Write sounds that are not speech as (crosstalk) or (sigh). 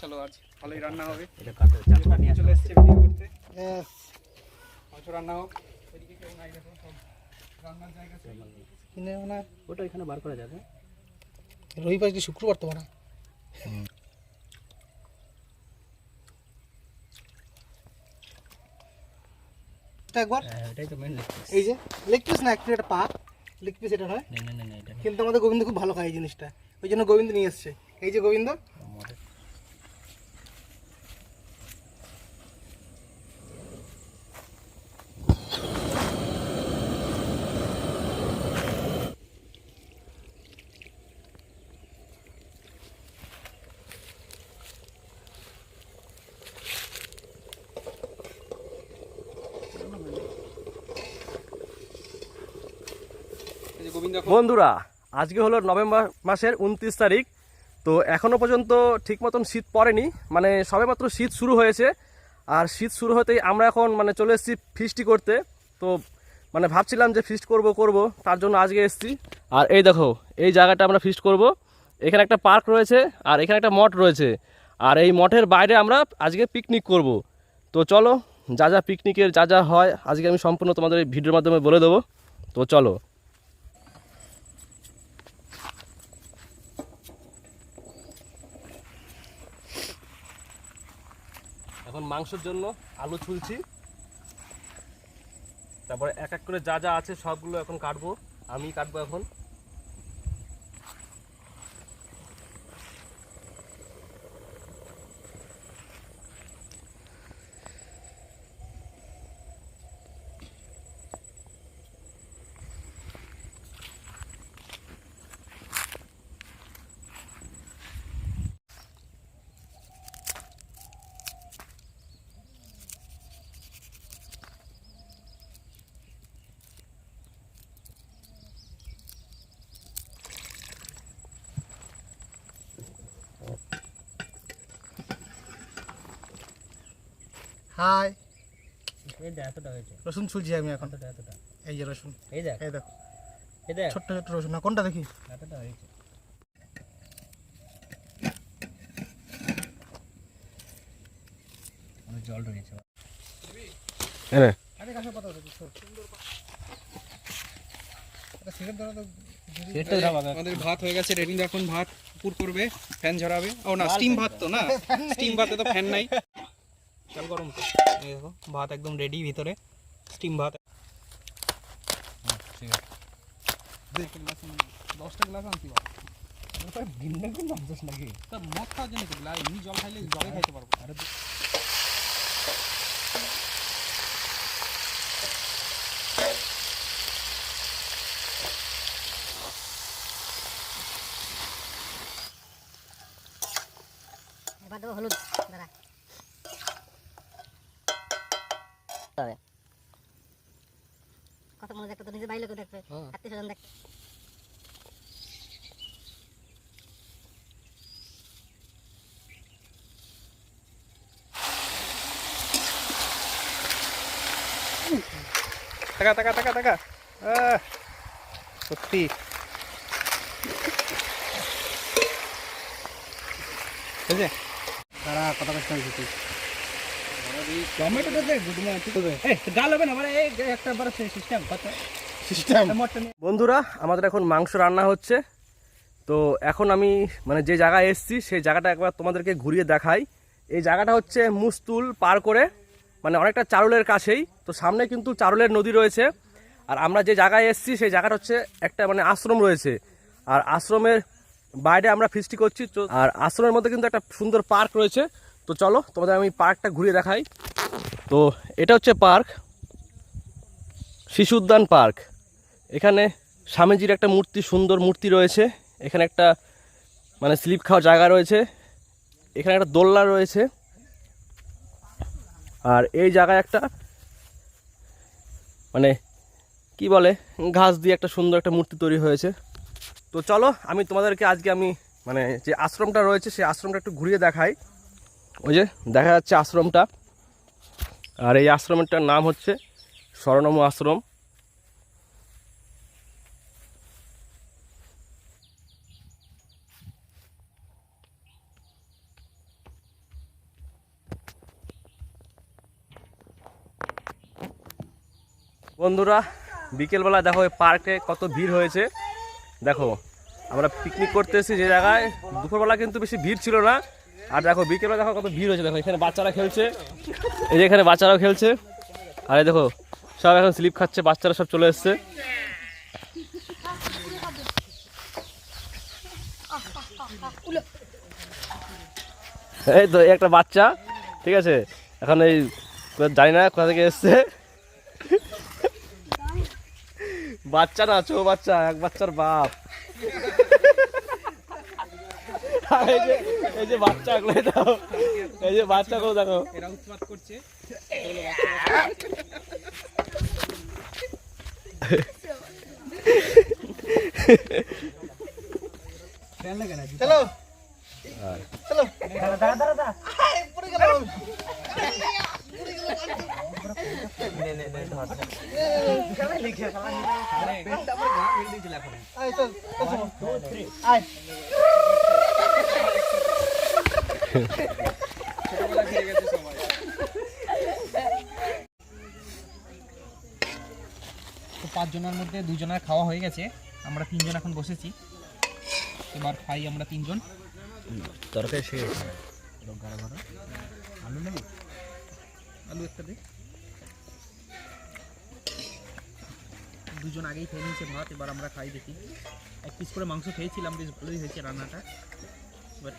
চলো আজ ভালোই রান্না হবে। এটা কাটো চাকুটা নিয়ে চলে এসছে ভিডিও করতে। Yes. মাংস রান্না হোক এদিকে কেউ নাই দেখো সব রান্নার জায়গা কিনে ওটা এখানে বার করা যাবে। রবিবার কি শুক্রবার তো মানে একবার। হ্যাঁ এটাই তো মেন এই যে লেগ পিস না একটু এটা পা। লেগ পিস এটা নয় না না না না এটা কিন্তু আমাদের গোবিন্দ খুব ভালো খায় এই জিনিসটা। ওই জন্য গোবিন্দ নিয়ে এসছে। এই যে গোবিন্দ বন্ধুরা, আজকে হলো নভেম্বর মাসের উনত্রিশ তারিখ। তো এখনও পর্যন্ত ঠিক মতন শীত পড়েনি। মানে সবেমাত্র শীত শুরু হয়েছে। আর শীত শুরু হতেই আমরা এখন মানে চলে এসেছি ফিস্টি করতে। তো মানে ভাবছিলাম যে ফিস্ট করব করব। তার জন্য আজকে এসেছি। আর এই দেখো, এই জায়গাটা আমরা ফিস্ট করব। এখানে একটা পার্ক রয়েছে আর এখানে একটা মঠ রয়েছে। আর এই মঠের বাইরে আমরা আজকে পিকনিক করব। তো চলো, যা যা পিকনিকের যা যা হয়, আজকে আমি সম্পূর্ণ তোমাদের এই ভিডিওর মাধ্যমে বলে দেবো। তো চলো। এখন মাংসের জন্য আলু ছুলছি। তারপরে এক এক করে যা যা আছে সবগুলো এখন কাটবো। আমি কাটবো এখন। হাই। এতটা হয়েছে। রসুন ছুলছি আমি এখন। এই যে রসুন। এই দেখ। এই দেখো। এই দেখ। ছোট্ট ছোট্ট রসুন। না কোনটা দেখি? এতটা হয়েছে। জল আরে পাতা সুন্দর আমাদের ভাত হয়ে গেছে। রেডি এখন ভাত পুর করবে ফ্যান ঝরাবে। ও না স্টিম ভাত তো না। স্টিম ভাতে তো ফ্যান নাই। চাল গরম তো এই দেখো ভাত একদম রেডি ভিতরে স্টিম ভাত ঠিক আছে দেখ গ্লাস দশটা গ্লাস আনছি ভিন্ন কোন মাংস নাকি তা মদ খাওয়ার জন্য তো গ্লাস এমনি জল খাইলে জলে খাইতে পারব আরে এবার দেবো হলুদ দাঁড়া তবে কত মনে দেখতো তো নিজে বাইরে লোক দেখবে। আত্মীয় স্বজন দেখবে টাকা টাকা টাকা টাকা আহ, সত্যি। বুঝলে দাঁড়া কথা কষ্ট হয়েছে তুই বন্ধুরা, আমাদের এখন মাংস রান্না হচ্ছে। তো এখন আমি মানে যে জায়গায় এসেছি, সেই জায়গাটা একবার তোমাদেরকে ঘুরিয়ে দেখাই। এই জায়গাটা হচ্ছে মুস্তুল পার করে মানে অনেকটা চারুলের কাছেই। তো সামনে কিন্তু চারুলের নদী রয়েছে। আর আমরা যে জায়গায় এসেছি, সেই জায়গাটা হচ্ছে একটা মানে আশ্রম রয়েছে। আর আশ্রমের বাইরে আমরা ফিস্টি করছি। আর আশ্রমের মধ্যে কিন্তু একটা সুন্দর পার্ক রয়েছে। তো চলো, তোমাদের আমি পার্কটা ঘুরিয়ে দেখাই। তো এটা হচ্ছে পার্ক, শিশু উদ্যান পার্ক। এখানে স্বামীজির একটা মূর্তি, সুন্দর মূর্তি রয়েছে। এখানে একটা মানে স্লিপ খাওয়ার জায়গা রয়েছে। এখানে একটা দোলনা রয়েছে। আর এই জায়গায় একটা মানে কি বলে ঘাস দিয়ে একটা সুন্দর একটা মূর্তি তৈরি হয়েছে। তো চলো, আমি তোমাদেরকে আজকে আমি মানে যে আশ্রমটা রয়েছে, সেই আশ্রমটা একটু ঘুরিয়ে দেখাই। ওই যে দেখা যাচ্ছে আশ্রমটা। আর এই আশ্রমটার নাম হচ্ছে স্বর্ণম আশ্রম। বন্ধুরা, বিকেলবেলা দেখো পার্কে কত ভিড় হয়েছে। দেখো, আমরা পিকনিক করতে এসেছি যে জায়গায়। দুপুরবেলা কিন্তু বেশি ভিড় ছিল না। আর দেখো, বিকেলবেলা দেখো কত ভিড় হয়েছে, দেখো, এখানে বাচ্চারা খেলছে। এই যে এখানে বাচ্চারাও খেলছে। আর দেখো, সব এখন স্লিপ খাচ্ছে, বাচ্চারা সব চলে এসছে। এই তো একটা বাচ্চা, ঠিক আছে? এখন এই জানি না কোথা থেকে এসছে। বাচ্চা না চো বাচ্চা, এক বাচ্চার বাপ। (laughs) এই যে এই যে বাচ্চাগুলো দেখো। এই যে বাচ্চাগুলো দেখো। এরা উৎপাত করছে। চলো। চলো। আয়, তো পাঁচজনের মধ্যে দুজনের খাওয়া হয়ে গেছে। আমরা তিনজন এখন বসেছি। এবার খাই আমরা তিনজন। তরকারি শেষ। আলু একটা দে। দুজন আগেই খেয়ে নিয়েছে ভাত এবার আমরা খাই দেখি। এক পিস করে মাংস খেয়েছিলাম বেশ ভালোই হয়েছে রান্নাটা। এবার